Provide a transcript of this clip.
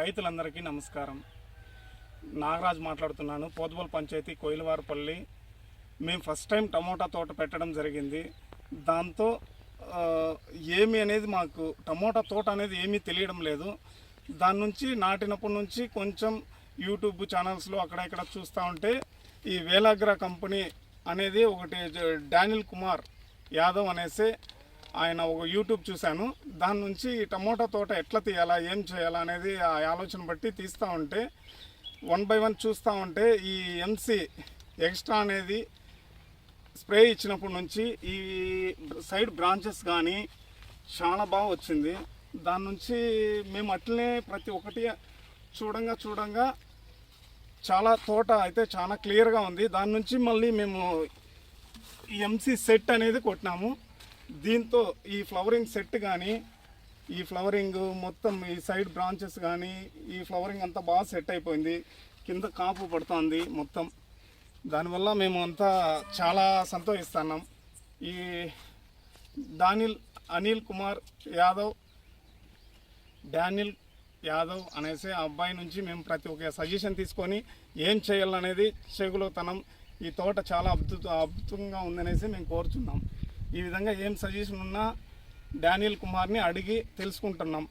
రైతులందరికీ నమస్కారం. నాగరాజ్ మాట్లాడుతున్నాను. పోతుబోల్ పంచాయతీ కోయిలవారపల్లి. మేము ఫస్ట్ టైం టమోటా తోట పెట్టడం జరిగింది. దాంతో ఏమి అనేది మాకు టమోటా తోట అనేది ఏమీ తెలియడం లేదు. దాని నుంచి నాటినప్పటి నుంచి కొంచెం యూట్యూబ్ ఛానల్స్లో అక్కడ ఇక్కడ చూస్తూ ఉంటే ఈ వేలాగ్ర కంపెనీ అనేది ఒకటి డానిల్ కుమార్ యాదవ్ అనేసి ఆయన ఒక యూట్యూబ్ చూశాను. దాని నుంచి ఈ టమోటా తోట ఎట్లా తీయాలా ఏం చేయాలా అనేది ఆ ఆలోచన బట్టి తీస్తూ ఉంటే వన్ బై వన్ చూస్తూ ఉంటే ఈ ఎంసీ ఎక్స్ట్రా అనేది స్ప్రే ఇచ్చినప్పటి నుంచి ఈ సైడ్ బ్రాంచెస్ కానీ చాలా బాగా వచ్చింది. దాని నుంచి మేము అట్లనే ప్రతి ఒక్కటి చూడంగా చూడంగా చాలా తోట అయితే చాలా క్లియర్గా ఉంది. దాని నుంచి మళ్ళీ మేము ఈ ఎంసీ సెట్ అనేది కొట్టినాము. దీంతో ఈ ఫ్లవరింగ్ సెట్ కానీ ఈ ఫ్లవరింగ్ మొత్తం ఈ సైడ్ బ్రాంచెస్ కానీ ఈ ఫ్లవరింగ్ అంతా బాగా సెట్ అయిపోయింది. కింద కాపు పడుతుంది మొత్తం. దానివల్ల మేము అంతా చాలా సంతోషిస్తున్నాం. ఈ దానిల్ అనిల్ కుమార్ యాదవ్ డానిల్ యాదవ్ అనేసి ఆ అబ్బాయి నుంచి మేము ప్రతి ఒక్క సజెషన్ తీసుకొని ఏం చేయాలనేది చేగులోతనం ఈ తోట చాలా అద్భుత అద్భుతంగా ఉందనేసి మేము కోరుచున్నాం. ఈ విధంగా ఏం సజెషన్ ఉన్నా డానియల్ కుమార్ని అడిగి తెలుసుకుంటున్నాం.